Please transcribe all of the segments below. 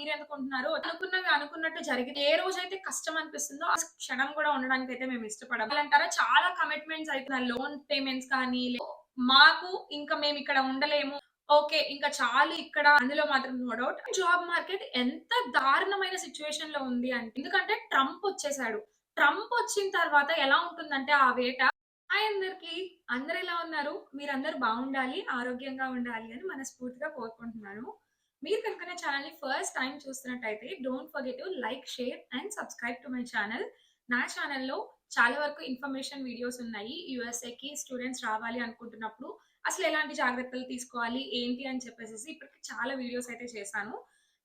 మీరు ఎందుకుంటున్నారు అనుకున్నవి అనుకున్నట్టు జరిగింది ఏ రోజైతే కష్టం అనిపిస్తుందో ఆ క్షణం కూడా ఉండడానికి అయితే మేము ఇష్టపడాలి అంటారా చాలా కమిట్మెంట్స్ అయితే లోన్ పేమెంట్స్ కానీ మాకు ఇంకా మేము ఇక్కడ ఉండలేము. ఓకే ఇంకా చాలు ఇక్కడ. అందులో మాత్రం నో డౌట్ జాబ్ మార్కెట్ ఎంత దారుణమైన సిచ్యువేషన్లో ఉంది అంటే ఎందుకంటే ట్రంప్ వచ్చేసాడు. ట్రంప్ వచ్చిన తర్వాత ఎలా ఉంటుందంటే ఆ వేట హాయ్ అందరికి. అందరు ఎలా ఉన్నారు? మీరందరూ బాగుండాలి ఆరోగ్యంగా ఉండాలి అని మనస్ఫూర్తిగా కోరుకుంటున్నాను. మీరు కనుక నా ఛానల్ ఫస్ట్ టైం చూస్తున్నట్టయితే don't forget to like share and subscribe to my channel నా ఛానల్లో చాలా వరకు ఇన్ఫర్మేషన్ వీడియోస్ ఉన్నాయి. యూఎస్ఏకి స్టూడెంట్స్ రావాలి అనుకుంటున్నప్పుడు అసలు ఎలాంటి జాగ్రత్తలు తీసుకోవాలి ఏంటి అని చెప్పేసి ఇప్పటికి చాలా వీడియోస్ అయితే చేశాను.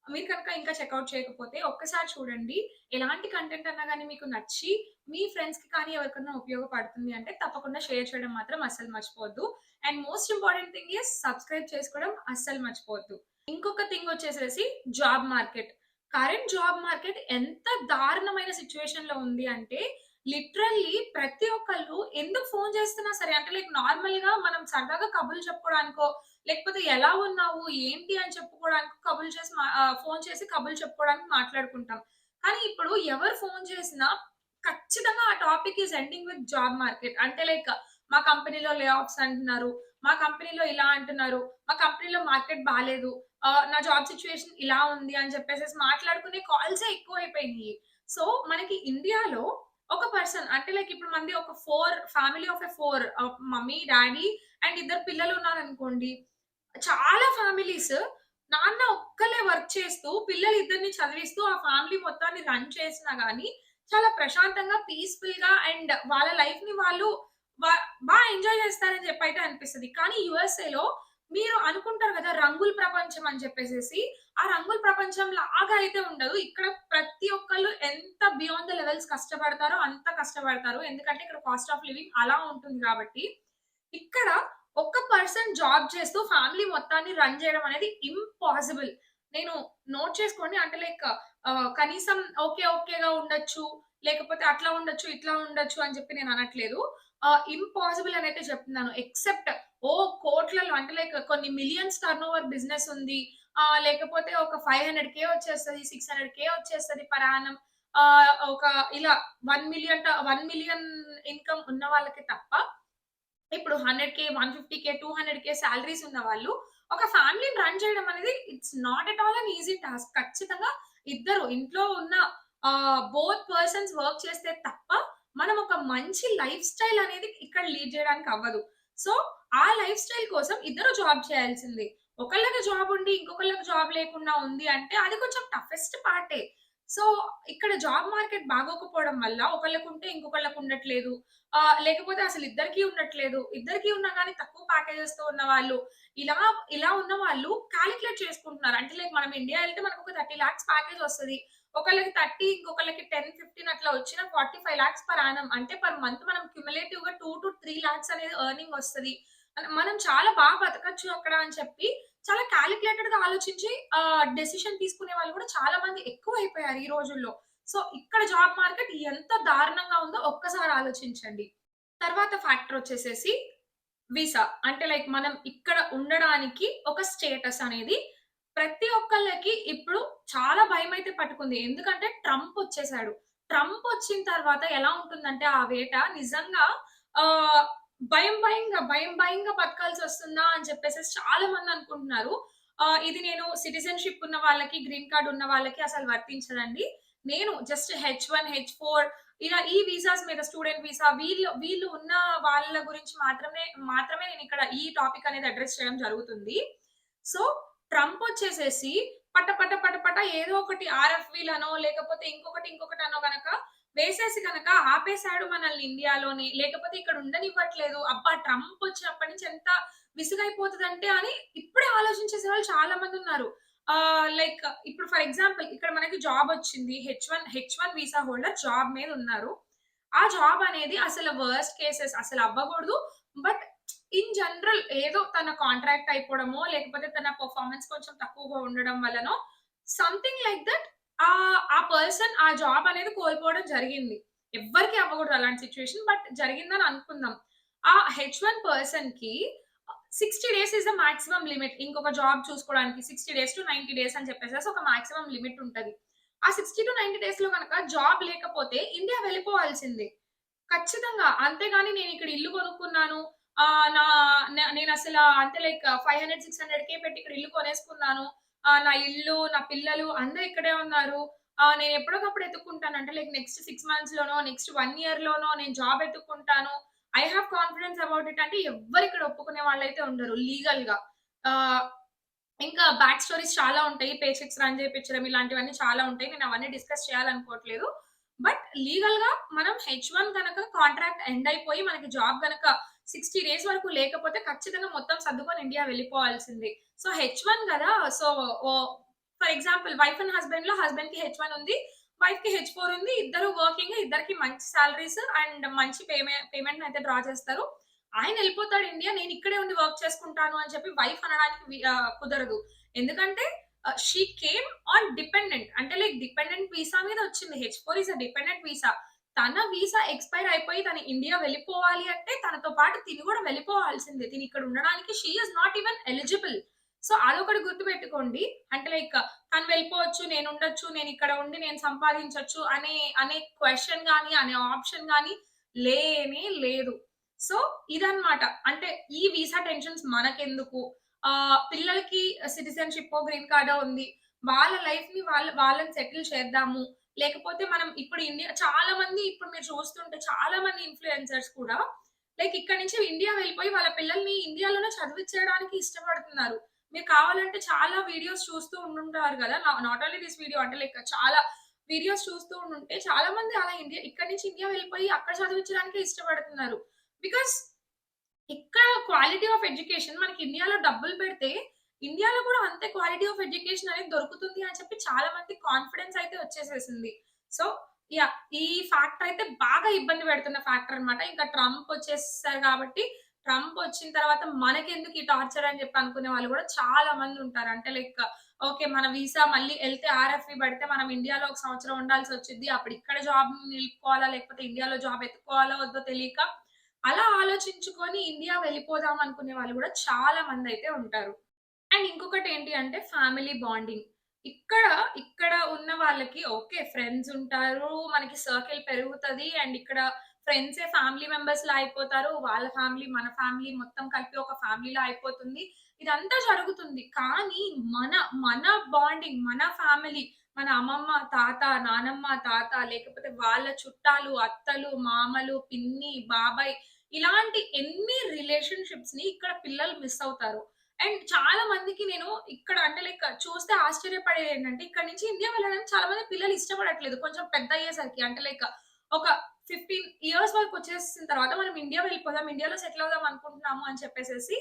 మీరు కనుక ఇంకా చెక్అవుట్ చేయకపోతే ఒక్కసారి చూడండి. ఎలాంటి కంటెంట్ అన్నా కానీ మీకు నచ్చి మీ ఫ్రెండ్స్కి కానీ ఎవరికైనా ఉపయోగపడుతుంది అంటే తప్పకుండా షేర్ చేయడం మాత్రం అస్సలు మర్చిపోవద్దు. And most important thing is subscribe చేసుకోవడం అస్సలు మర్చిపోవద్దు. ఇంకొక థింగ్ వచ్చేసేసి job market current job market ఎంత దారుణమైన సిచ్యువేషన్లో ఉంది అంటే లిటరల్లీ ప్రతి ఒక్కళ్ళు ఎందుకు ఫోన్ చేస్తున్నా సరే అంటే లైక్ నార్మల్గా మనం సరదాగా కబుర్లు చెప్పుకోవడానికో లేకపోతే ఎలా ఉన్నావు ఏంటి అని చెప్పుకోవడానికి కబుర్లు చేసి ఫోన్ చేసి కబుర్లు చెప్పుకోవడానికి మాట్లాడుకుంటాం. కానీ ఇప్పుడు ఎవరు ఫోన్ చేసినా ఖచ్చితంగా ఆ topic is ending with job market అంటే లైక్ మా కంపెనీలో లే ఆఫ్స్ అంటున్నారు మా కంపెనీలో ఇలా అంటున్నారు మా కంపెనీలో మార్కెట్ బాగాలేదు నా జాబ్ సిచ్యువేషన్ ఇలా ఉంది అని చెప్పేసి మాట్లాడుకునే కాల్సే ఎక్కువ అయిపోయినాయి సో మనకి ఇండియాలో ఒక పర్సన్ అంటే లైక్ ఇప్పుడు మంది ఒక four family of a four mummy daddy and ఇద్దరు పిల్లలు ఉన్నారు అనుకోండి చాలా ఫ్యామిలీస్ నాన్న ఒక్కలే వర్క్ చేస్తూ పిల్లలు ఇద్దరిని చదివిస్తూ ఆ ఫ్యామిలీ మొత్తాన్ని రన్ చేసినా గానీ చాలా ప్రశాంతంగా పీస్ఫుల్గా అండ్ వాళ్ళ లైఫ్ని వాళ్ళు బాగా ఎంజాయ్ చేస్తారని చెప్పి అయితే అనిపిస్తుంది. కానీ యుఎస్ఏలో లో మీరు అనుకుంటారు కదా రంగుల ప్రపంచం అని చెప్పేసి ఆ రంగుల ప్రపంచం లాగా అయితే ఉండదు. ఇక్కడ ప్రతి ఒక్కళ్ళు ఎంత బియాండ్ ద లెవెల్స్ కష్టపడతారో అంత కష్టపడతారు. ఎందుకంటే ఇక్కడ కాస్ట్ ఆఫ్ లివింగ్ అలా ఉంటుంది కాబట్టి ఇక్కడ ఒక్క పర్సన్ జాబ్ చేస్తూ ఫ్యామిలీ మొత్తాన్ని రన్ చేయడం అనేది ఇంపాసిబుల్ నేను నోట్ చేసుకోండి. అంటే లైక్ కనీసం ఓకే ఓకేగా ఉండొచ్చు లేకపోతే అట్లా ఉండొచ్చు ఇట్లా ఉండొచ్చు అని చెప్పి నేను అనట్లేదు. ఇంపాసిబుల్ అని అయితే చెప్తున్నాను. ఎక్సెప్ట్ ఓ కోట్లలో అంటే లైక్ కొన్ని మిలియన్స్ టర్న్ ఓవర్ బిజినెస్ ఉంది. ఆ, లేకపోతే ఒక ఫైవ్ హండ్రెడ్ కే వచ్చేస్తుంది సిక్స్ హండ్రెడ్ కే వచ్చేస్తుంది పరాణం. ఒక ఇలా one million one million income ఉన్న వాళ్ళకి తప్ప ఇప్పుడు hundred K one fifty K two hundred K salaries ఉన్న వాళ్ళు ఒక ఫ్యామిలీని రన్ చేయడం అనేది it's not at all an easy task ఖచ్చితంగా ఇద్దరు ఇంట్లో ఉన్న బోత్ పర్సన్స్ వర్క్ చేస్తే తప్ప మనం ఒక మంచి లైఫ్ స్టైల్ అనేది ఇక్కడ లీడ్ చేయడానికి అవ్వదు. సో ఆ లైఫ్ స్టైల్ కోసం ఇద్దరు జాబ్ చేయాల్సింది. ఒకళ్ళకి జాబ్ ఉండి ఇంకొకళ్ళకి జాబ్ లేకుండా ఉంది అంటే అది కొంచెం టఫెస్ట్ పార్టే. సో ఇక్కడ జాబ్ మార్కెట్ బాగోకపోవడం వల్ల ఒకళ్ళకు ఉంటే ఇంకొకళ్ళకు ఉండట్లేదు. ఆ, లేకపోతే అసలు ఇద్దరికి ఉండట్లేదు. ఇద్దరికి ఉన్నా కానీ తక్కువ ప్యాకేజెస్తో ఉన్న వాళ్ళు ఇలా ఇలా ఉన్న వాళ్ళు క్యాలిక్యులేట్ చేసుకుంటున్నారు. అంటే లైక్ మనం ఇండియా వెళ్తే మనకు ఒక థర్టీ లాక్స్ ప్యాకేజ్ వస్తుంది. ఒకళ్ళకి థర్టీ ఇంకొకళ్ళకి టెన్ ఫిఫ్టీన్ అట్లా వచ్చిన forty five lakhs per annum. అంటే పర్ మంత్ మనం క్యుములేటివ్గా టూ టు త్రీ లాక్స్ అనేది ఎర్నింగ్ వస్తుంది. మనం చాలా బాగా బతకచ్చు అక్కడ అని చెప్పి చాలా క్యాలిక్యులేటెడ్గా ఆలోచించి డెసిషన్ తీసుకునే వాళ్ళు కూడా చాలా మంది ఎక్కువ అయిపోయారు ఈ రోజుల్లో. సో ఇక్కడ జాబ్ మార్కెట్ ఎంత దారుణంగా ఉందో ఒక్కసారి ఆలోచించండి. తర్వాత ఫ్యాక్టర్ వచ్చేసేసి వీసా అంటే లైక్ మనం ఇక్కడ ఉండడానికి ఒక స్టేటస్ అనేది ప్రతి ఒక్కళ్ళకి ఇప్పుడు చాలా భయం అయితే పట్టుకుంది. ఎందుకంటే ట్రంప్ వచ్చేసాడు. ట్రంప్ వచ్చిన తర్వాత ఎలా ఉంటుందంటే ఆ వేట నిజంగా ఆ భయం భయంగా భయం భయంగా బతకాల్సి వస్తుందా అని చెప్పేసి చాలా మంది అనుకుంటున్నారు. ఆ, ఇది నేను సిటిజన్షిప్ ఉన్న వాళ్ళకి గ్రీన్ కార్డ్ ఉన్న వాళ్ళకి అసలు వర్తించదండి. నేను just H one H four ఇలా ఈ వీసాస్ మీద స్టూడెంట్ వీసా వీళ్ళు వీళ్ళు ఉన్న వాళ్ళ గురించి మాత్రమే మాత్రమే నేను ఇక్కడ ఈ టాపిక్ అనేది అడ్రస్ చేయడం జరుగుతుంది. సో ట్రంప్ వచ్చేసేసి పట్ట పట పట పట ఏదో ఒకటి ఆర్ఎఫ్వీలనో లేకపోతే ఇంకొకటి ఇంకొకటి అనో గనక వేసేసి కనుక ఆపేశాడు మనల్ని ఇండియాలోని. లేకపోతే ఇక్కడ ఉండనివ్వట్లేదు. అబ్బా ట్రంప్ వచ్చినప్పటి నుంచి ఎంత విసుగైపోతుందంటే అని ఇప్పుడే ఆలోచించేసే వాళ్ళు చాలా మంది ఉన్నారు లైక్ ఇప్పుడు ఫర్ ఎగ్జాంపుల్ ఇక్కడ మనకి జాబ్ వచ్చింది. H one H one visa holder job మీద ఉన్నారు. ఆ జాబ్ అనేది అసలు వర్స్ట్ కేసెస్ అసలు అవ్వకూడదు. బట్ ఇన్ జనరల్ ఏదో తన కాంట్రాక్ట్ అయిపోవడమో లేకపోతే తన పర్ఫార్మెన్స్ కొంచెం తక్కువగా ఉండడం వల్లనో సంథింగ్ లైక్ దట్ ఆ ఆ పర్సన్ ఆ జాబ్ అనేది కోల్పోవడం జరిగింది ఎవ్వరికి అవ్వకూడదు అలాంటి సిచ్యువేషన్ బట్ జరిగిందని అనుకుందాం ఆ హెచ్ వన్ పర్సన్కి 60 days is the maximum limit. ఇంకొక జాబ్ చూసుకోవడానికి 60 డేస్ టు 90 డేస్ అని చెప్పేసి ఒక మాక్సిమం లిమిట్ ఉంటుంది ఆ సిక్స్టీ టు నైన్టీ డేస్లో గనక జాబ్ లేకపోతే ఇండియా వెళ్ళిపోవాల్సిందే. ఖచ్చితంగా. అంతేగాని నేను ఇక్కడ ఇల్లు కొనుక్కున్నాను. నా నేను అసలు అంటే లైక్ 500, 600 పెట్టి ఇక్కడ ఇల్లు కొనేసుకున్నాను. నా ఇల్లు, నా పిల్లలు అందరూ ఇక్కడే ఉన్నారు. నేను ఎప్పటికప్పుడు ఎత్తుకుంటాను అంటే లైక్ నెక్స్ట్ సిక్స్ మంత్స్ లోనో నెక్స్ట్ వన్ ఇయర్ లోనో నేను job ఎత్తుకుంటాను I have confidence about it అంటే ఎవ్వరు ఇక్కడ ఒప్పుకునే వాళ్ళైతే ఉండరు లీగల్గా ఇంకా బ్యాక్ స్టోరీస్ చాలా ఉంటాయి. పే చెక్స్ రన్ చేయించడం ఇలాంటివన్నీ చాలా ఉంటాయి. నేను అవన్నీ డిస్కస్ చేయాలనుకోవట్లేదు. బట్ లీగల్గా మనం హెచ్ వన్ కనుక కాంట్రాక్ట్ ఎండ్ అయిపోయి మనకి జాబ్ కనుక 60 డేస్ వరకు లేకపోతే ఖచ్చితంగా మొత్తం సర్దుకొని ఇండియా వెళ్ళిపోవాల్సింది సో, హెచ్ వన్ కదా so, for example wife and హస్బెండ్లో హస్బెండ్కి హెచ్ వన్ ఉంది. వైఫ్కి హెచ్ ఫోర్ ఉంది. ఇద్దరు వర్కింగ్. ఇద్దరికి మంచి సాలరీస్ అండ్ మంచి పేమె పేమెంట్‌నయితే డ్రా చేస్తారు. ఆయన వెళ్ళిపోతాడు ఇండియా. నేను ఇక్కడే ఉండి వర్క్ చేసుకుంటాను అని చెప్పి వైఫ్ అనడానికి కుదరదు. ఎందుకంటే షీ కేమ్ ఆన్ డిపెండెంట్. అంటే లైక్ డిపెండెంట్ వీసా మీద వచ్చింది. H four is a dependent visa. తన వీసా ఎక్స్‌పైర్ అయిపోయి తన ఇండియా వెళ్ళిపోవాలి అంటే తనతో పాటు తిని కూడా వెళ్ళిపోవాల్సిందే. తిని ఇక్కడ ఉండడానికి she is not even eligible. So, అదొకటి గుర్తుపెట్టుకోండి. అంటే లైక్ తను వెళ్ళిపోవచ్చు, నేను ఉండొచ్చు నేను ఇక్కడ ఉండి నేను సంపాదించొచ్చు అనే అనే క్వశ్చన్ కానీ అనే ఆప్షన్ కానీ లేనే లేదు. సో, ఇదన్నమాట. అంటే ఈ వీసా టెన్షన్స్ మనకెందుకు? ఆహ్, పిల్లలకి సిటిజన్షిప్ గ్రీన్ కార్డో ఉంది. వాళ్ళ లైఫ్‌ని వాళ్ళ వాళ్ళని సెటిల్ చేద్దాము. లేకపోతే మనం ఇప్పుడు ఇండియా చాలా మంది ఇప్పుడు మీరు చూస్తుంటే చాలా మంది ఇన్‌ఫ్లుయెన్సర్స్ కూడా లైక్ ఇక్కడ నుంచి ఇండియా వెళ్ళిపోయి వాళ్ళ పిల్లల్ని ఇండియాలోనే చదివించడానికి ఇష్టపడుతున్నారు. మీరు కావాలంటే చాలా వీడియోస్ చూస్తూ ఉండుంటారు కదా నా నాట్ ఓన్లీ దిస్ వీడియో అంటే లైక్ చాలా వీడియోస్ చూస్తూ ఉంటుంటే చాలా మంది అలా ఇండియా ఇక్కడ నుంచి ఇండియా వెళ్ళిపోయి అక్కడ చదివించడానికి ఇష్టపడుతున్నారు. బికాస్ ఇక్కడ క్వాలిటీ ఆఫ్ ఎడ్యుకేషన్ మనకి ఇండియాలో డబ్బులు పెడితే ఇండియాలో కూడా అంతే క్వాలిటీ ఆఫ్ ఎడ్యుకేషన్ అనేది దొరుకుతుంది అని చెప్పి చాలా మంది కాన్ఫిడెన్స్ అయితే వచ్చేసేసింది. సో, యా ఈ ఫ్యాక్టర్ అయితే బాగా ఇబ్బంది పెడుతున్న ఫ్యాక్టర్ అన్నమాట. ఇంకా ట్రంప్ వచ్చేసారు కాబట్టి ట్రంప్ వచ్చిన తర్వాత మనకెందుకు ఈ టార్చర్ అని చెప్పి అనుకునే వాళ్ళు కూడా చాలా మంది ఉంటారు. అంటే లైక్ ఓకే. మన వీసా మళ్ళీ వెళ్తే ఆర్ఎఫ్‌ఈ పడితే మనం ఇండియాలో ఒక సంవత్సరం ఉండాల్సి వచ్చింది అప్పుడు ఇక్కడ జాబ్ నిలుపుకోవాలా? లేకపోతే ఇండియాలో జాబ్ ఎత్తుకోవాలో వద్దో తెలియక అలా ఆలోచించుకొని ఇండియా వెళ్ళిపోదాం అనుకునే వాళ్ళు కూడా చాలా మంది అయితే ఉంటారు. అండ్ ఇంకొకటి ఏంటి అంటే ఫ్యామిలీ బాండింగ్. ఇక్కడ ఇక్కడ ఉన్న వాళ్ళకి ఓకే. ఫ్రెండ్స్ ఉంటారు. మనకి సర్కిల్ పెరుగుతది. అండ్ ఇక్కడ ఫ్రెండ్సే ఫ్యామిలీ మెంబర్స్‌లా అయిపోతారు. వాళ్ళ ఫ్యామిలీ, మన ఫ్యామిలీ మొత్తం కలిపి ఒక ఫ్యామిలీలో అయిపోతుంది. ఇదంతా జరుగుతుంది. కానీ మన మన బాండింగ్, మన ఫ్యామిలీ, మన అమ్మమ్మ, తాత, నానమ్మ, తాత లేకపోతే వాళ్ళ చుట్టాలు, అత్తలు, మామలు, పిన్ని, బాబాయ్ ఇలాంటి ఎన్ని రిలేషన్‌షిప్స్‌ని ఇక్కడ పిల్లలు మిస్ అవుతారు. అండ్ చాలా మందికి నేను ఇక్కడ అంటే లైక్ చూస్తే ఆశ్చర్యపడేది ఏంటంటే ఇక్కడ నుంచి ఇండియా వెళ్ళడానికి చాలా మంది పిల్లలు ఇష్టపడట్లేదు. కొంచెం పెద్ద అయ్యేసరికి అంటే లైక్ ఒక 15 ఇయర్స్ వరకు వచ్చేసిన తర్వాత మనం ఇండియా వెళ్ళిపోదాం. ఇండియాలో సెటిల్ అవుదాం అనుకుంటున్నాము అని చెప్పేసేసి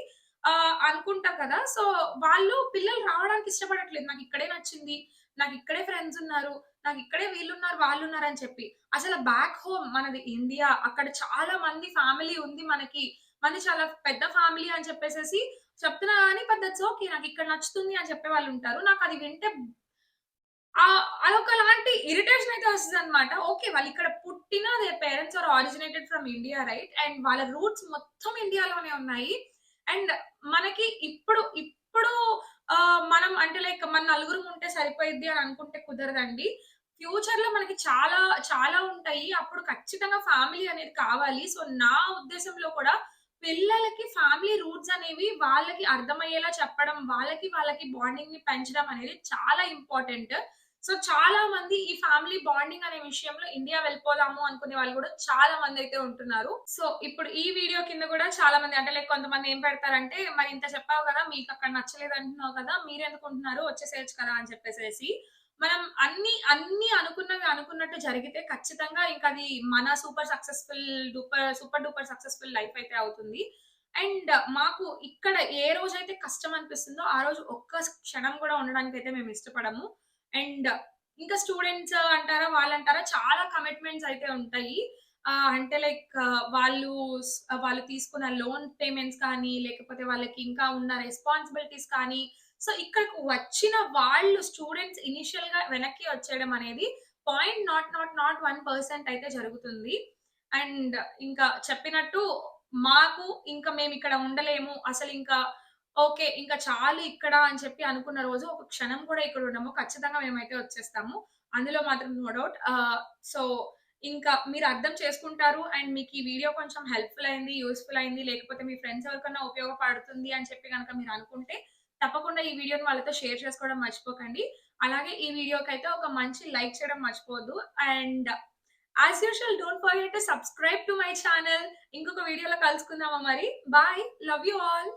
అనుకుంటాం కదా! సో, వాళ్ళు పిల్లలు రావడానికి ఇష్టపడట్లేదు. నాకు ఇక్కడే నచ్చింది. నాకు ఇక్కడే ఫ్రెండ్స్ ఉన్నారు. నాకు ఇక్కడే వీళ్ళున్నారు, వాళ్ళున్నారు అని చెప్పి. అసలు బ్యాక్ హోమ్ మనది ఇండియా. అక్కడ చాలా మంది ఫ్యామిలీ ఉంది మనకి. మనది చాలా పెద్ద ఫ్యామిలీ అని చెప్పేసేసి చెప్తున్నా కానీ పెద్ద ఓకే నాకు ఇక్కడ నచ్చుతుంది అని చెప్పే వాళ్ళు ఉంటారు నాకు అది వింటే అదొక లాంటి ఇరిటేషన్ అయితే వస్తుంది అనమాట ఓకే. వాళ్ళు ఇక్కడ పుట్టిన their parents are originated from India right? And వాళ్ళ రూట్స్ మొత్తం ఇండియాలోనే ఉన్నాయి. అండ్ మనకి ఇప్పుడు ఇప్పుడు మనం అంటే లైక్ మన నలుగురం ఉంటే సరిపోయిద్ది అని అనుకుంటే కుదరదండి. ఫ్యూచర్‌లో మనకి చాలా చాలా ఉంటాయి. అప్పుడు ఖచ్చితంగా ఫ్యామిలీ అనేది కావాలి. సో, నా ఉద్దేశంలో కూడా పిల్లలకి ఫ్యామిలీ రూట్స్ అనేవి వాళ్ళకి అర్థమయ్యేలా చెప్పడం, వాళ్ళకి వాళ్ళకి బాండింగ్ని పెంచడం అనేది చాలా ఇంపార్టెంట్. సో, చాలా మంది ఈ ఫ్యామిలీ బాండింగ్ అనే విషయంలో ఇండియా వెళ్ళిపోదాము అనుకునే వాళ్ళు కూడా చాలా మంది అయితే ఉంటున్నారు. సో, ఇప్పుడు ఈ వీడియో కింద కూడా చాలా మంది అంటే లైక్ కొంతమంది ఏం పెడతారంటే, "మరి ఇంత చెప్పావు కదా! మీకు అక్కడ నచ్చలేదు అంటున్నావు కదా! మీరు ఎందుకుంటున్నారు వచ్చేసేయొచ్చు కదా!" అని చెప్పేసేసి. మనం అన్ని అన్ని అనుకున్నవి అనుకున్నట్టు జరిగితే ఖచ్చితంగా ఇంకా అది మన super successful duper super duper successful life అయితే అవుతుంది. అండ్ మాకు ఇక్కడ ఏ రోజైతే కష్టం అనిపిస్తుందో ఆ రోజు ఒక్క క్షణం కూడా ఉండడానికైతే మేము ఇష్టపడము. అండ్ ఇంకా స్టూడెంట్స్ అంటారా, వాళ్ళంటారా చాలా కమిట్మెంట్స్ అయితే ఉంటాయి. అంటే లైక్ వాళ్ళు వాళ్ళు తీసుకున్న లోన్ పేమెంట్స్ కానీ, లేకపోతే వాళ్ళకి ఇంకా ఉన్న రెస్పాన్సిబిలిటీస్ కానీ, సో, ఇక్కడికి వచ్చిన వాళ్ళు స్టూడెంట్స్ ఇనిషియల్గా వెనక్కి వచ్చేయడం అనేది point not not not one percent అయితే జరుగుతుంది. అండ్ ఇంకా చెప్పినట్టు మాకు ఇంకా మేము ఇక్కడ ఉండలేము. అసలు ఇంకా ఓకే. ఇంకా చాలు ఇక్కడ అని చెప్పి అనుకున్న రోజు ఒక క్షణం కూడా ఇక్కడ ఉండము. ఖచ్చితంగా మేమైతే వచ్చేస్తాము. అందులో మాత్రం నో డౌట్. సో, ఇంకా మీరు అర్థం చేసుకుంటారు అండ్ మీకు ఈ వీడియో కొంచెం హెల్ప్‌ఫుల్ అయింది, యూస్ఫుల్ అయింది, లేకపోతే మీ ఫ్రెండ్స్ ఎవరికైనా ఉపయోగపడుతుంది అని చెప్పి కనుక మీరు అనుకుంటే తప్పకుండా ఈ వీడియోని వాళ్ళతో షేర్ చేసుకోవడం మర్చిపోకండి. అలాగే ఈ వీడియోకైతే ఒక మంచి లైక్ చేయడం మర్చిపోవద్దు. And as usual don't forget to subscribe to my channel. ఇంకొక వీడియోలో కలుసుకుందామా మరి. బాయ్. Love you all.